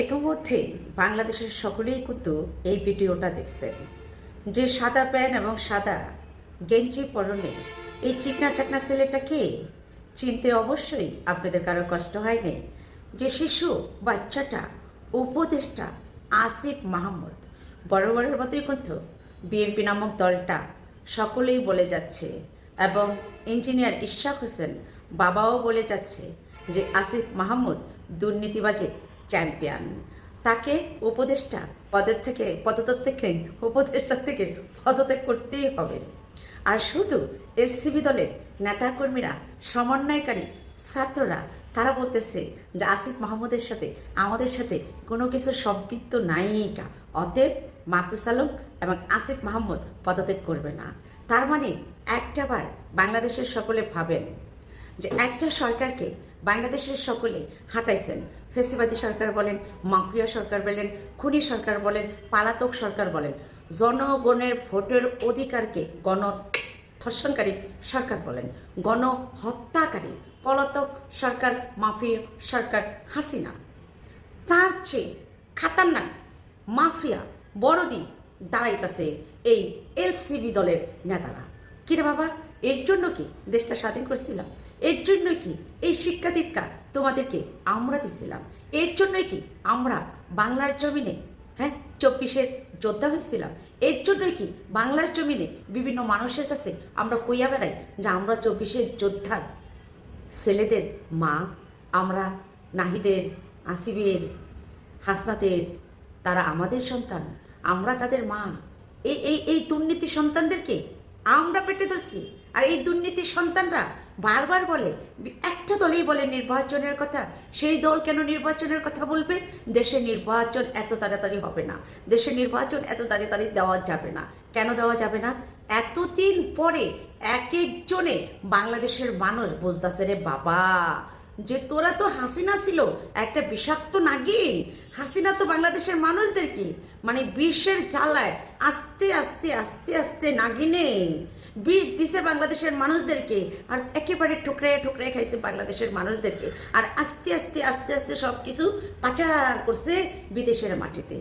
ইতিমধ্যে বাংলাদেশের সকলেই কিন্তু এই ভিডিওটা দেখছেন। যে সাদা প্যান্ট এবং সাদা গেঞ্জি পরনে এই চিকনা চাকনা ছেলেটা কে চিনতে অবশ্যই আপনাদের কারও কষ্ট হয়নি। যে শিশু, বাচ্চাটা, উপদেষ্টা আসিফ মাহমুদ, বড় বড়ের মতোই কিন্তু বিএনপি নামক দলটা সকলেই বলে যাচ্ছে এবং ইঞ্জিনিয়ার ইশাক হোসেন বাবাও বলে যাচ্ছে যে আসিফ মাহমুদ দুর্নীতিবাজে চ্যাম্পিয়ন। তাকে উপদেষ্টা পদের থেকে পদত্যাগ থেকে উপদেষ্টা থেকে পদত্যাগ করতেই হবে। আর শুধু এলসিবি দলের নেতাকর্মীরা, সমন্বয়কারী ছাত্ররা, তারা বলতেছে যে আসিফ মাহমুদের সাথে, আমাদের সাথে কোনো কিছু সম্পৃক্ত নায়িকা অতএব মাহফুজ আলম এবং আসিফ মাহমুদ পদত্যাগ করবে না। তার মানে একটাবার বাংলাদেশের সকলে ভাবেন যে একটা সরকারকে বাংলাদেশের সকলে হাঁটাইছেন। ফেসিবাদী সরকার বলেন, মাফিয়া সরকার বলেন, খুনি সরকার বলেন, পালাতক সরকার বলেন। জনগণের ভোটের অধিকারকে গণ ধর্ষণকারী সরকার বলেন। গণ হত্যাকারী পলাতক সরকার, মাফিয়া সরকার হাসিনা। তার চেয়ে খাতারনাক মাফিয়া বড়দি দাঁড়াইতেছে এই এলসিবি দলের নেতারা। কিরে বাবা, এর জন্য কি দেশটা স্বাধীন করেছিলাম? এর জন্য কি এই শিক্ষা দীক্ষা তোমাদেরকে আমরা দিছিলাম। এর জন্যই কি আমরা বাংলার জমিনে হ্যাঁ চব্বিশের যোদ্ধা হয়েছিলাম। এর জন্যই কি বাংলার জমিনে বিভিন্ন মানুষের কাছে আমরা কইয়া বেড়াই যে আমরা চব্বিশের যোদ্ধার ছেলেদের মা, আমরা নাহিদের, আসিবের, হাসনাতের, তারা আমাদের সন্তান, আমরা তাদের মা। এই এই এই দুর্নীতি সন্তানদেরকে আমরা পেটে ধরছি। আর এই দুর্নীতি সন্তানরা বারবার বলে, একটা দলেই বলে নির্বাচনের কথা, সেই দল কেন নির্বাচনের কথা বলবে? দেশে নির্বাচন এত তাড়াতাড়ি হবে না। দেশে নির্বাচন এত তাড়াতাড়ি দেওয়া যাবে না। কেন দেওয়া যাবে না? এতদিন পরে এক একজনে বাংলাদেশের মানুষ বুঝতেছে, রে বাবা যে তোরা তো হাসিনা ছিল, একটা বিষাক্ত নাগিন। হাসিনা তো বাংলাদেশের মানুষদেরকে মানে বিষের জ্বালায় আস্তে আস্তে আস্তে আস্তে নাগিনে। বিষ দিছে বাংলাদেশের মানুষদেরকে, আর একেবারে টুকরে টুকরে খাইছে বাংলাদেশের মানুষদেরকে। আর আস্তে আস্তে আস্তে আস্তে সব কিছু পাচার করছে বিদেশের মাটিতে।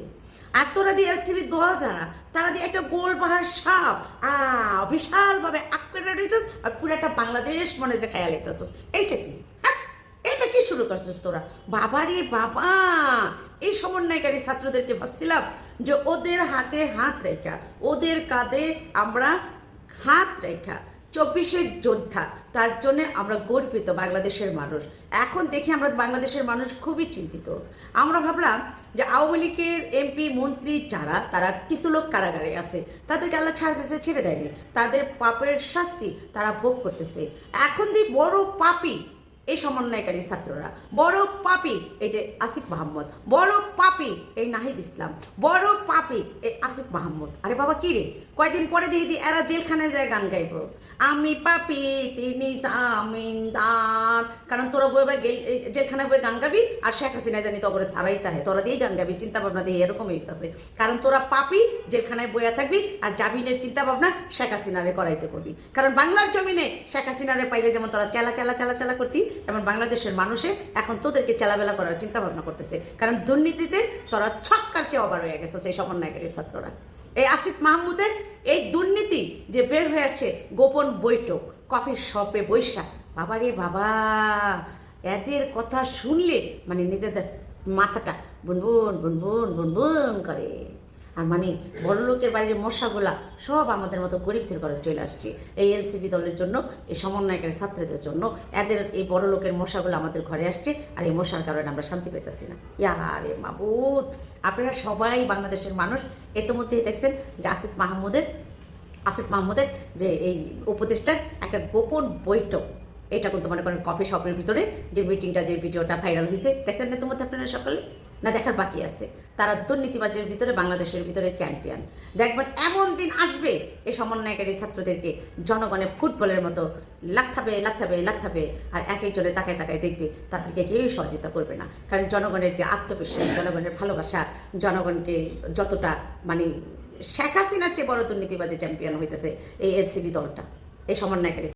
আর তোরা দিয়ে এলসিবি দল যারা, তারা দিয়ে একটা গোল পাহাড় সাপ, আ, বিশালভাবে আক্কেরে রয়েছিস আর পুরাটা বাংলাদেশ মনে যে খেয়াল এইটা কি? শুরু করছিস তোরা। বাবারে বাবা! এই সমন্বয়কারী ছাত্রদেরকে ভাবছিলাম যে ওদের হাতে হাত রেখা, ওদের কাঁধে আমরা হাত রেখা চব্বিশের যোদ্ধা, তার জন্য আমরা গর্বিত বাংলাদেশের মানুষ। এখন দেখি আমরা বাংলাদেশের মানুষ খুবই চিন্তিত। আমরা ভাবলাম যে আওয়ামী লীগের এমপি, মন্ত্রী যারা, তারা কিছু লোক কারাগারে আছে। তাদেরকে আল্লাহ ছাড় দিয়েছে, ছেড়ে দেয়নি। তাদের পাপের শাস্তি তারা ভোগ করতেছে। এখন দি বড় পাপি এই সমন্বয়কারী ছাত্ররা। বড় পাপি এই যে আসিফ মাহমুদ। বড় পাপি এই নাহিদ ইসলাম। বড় পাপি এই আসিফ মাহমুদ। আরে বাবা, কি রে? কয়দিন পরে দেখি দি এরা জেলখানায় যায় গান গাইব। আমি পাপি, তিনি জামিনদার। কারণ তোরা বই বা জেলখানায় বই গান গাবি আর শেখ হাসিনা জানি তবরে সারাই তাহে তোরা দিয়েই গান গাবি চিন্তা ভাবনা দিয়ে এরকম হইতাছে। কারণ তোরা পাপি, জেলখানায় বইয়া থাকবি আর জামিনের চিন্তা ভাবনা শেখ হাসিনারে করাইতে করবি। কারণ বাংলার জমিনে শেখ হাসিনারে পাইলে যেমন তোরা চেলা চেলা চেলা চেলা করতি এবং বাংলাদেশের মানুষে এখন তোদেরকে চেলাবেলা করার চিন্তা ভাবনা করতেছে। কারণ দুর্নীতিতে তোরা ছক্কার চেয়ে অবার হয়ে গেছে সেই সমন্বয়কারী ছাত্ররা। এই আসিফ মাহমুদের এই দুর্নীতি যে বের হয়ে আসছে, গোপন বৈঠক, কফির শপে বৈশা, বাবারে বাবা, এদের কথা শুনলে মানে নিজেদের মাথাটা বুনবুন বুনবুন বুনবুন করে। মানে বড় লোকের বাইরে মশাগুলা সব আমাদের মতো গরিবদের ঘরে চলে আসছে। এই এলসিবি দলের জন্য, এই সমন্বয়কারী ছাত্রদের জন্য এদের এই বড় লোকের মশাগুলো আমাদের ঘরে আসছে আর এই মশার কারণে আমরা শান্তি পেতেছি না। ইয়ারে মাবুদ, আপনারা সবাই বাংলাদেশের মানুষ, ইতিমধ্যেই দেখছেন যে আসিফ মাহমুদের আসিফ মাহমুদের যে এই উপদেষ্টার একটা গোপন বৈঠক। এটা কিন্তু মনে করেন কফি শপের ভিতরে যে মিটিংটা যে ভিডিওটা ভাইরাল হয়েছে। দেখছেন না তোমাদের আপনারা সকালে? না দেখার বাকি আছে। তারা দুর্নীতিবাজের ভিতরে বাংলাদেশের ভিতরে চ্যাম্পিয়ন দেখবেন এমন দিন আসবে, এই সমন্বয়কারী ছাত্রদেরকে জনগণে ফুটবলের মতো লাথাবে লাথাবে লাথাবে, আর এক একজনে তাকায় তাকায় দেখবে তাদেরকে কেউই সহযোগিতা করবে না। কারণ জনগণের যে আত্মবিশ্বাস, জনগণের ভালোবাসা, জনগণকে যতটা মানে শেখ হাসিনার চেয়ে বড় দুর্নীতিবাজে চ্যাম্পিয়ন হইতেছে এই এলসিবি দলটা, এই সমন্বয়কারী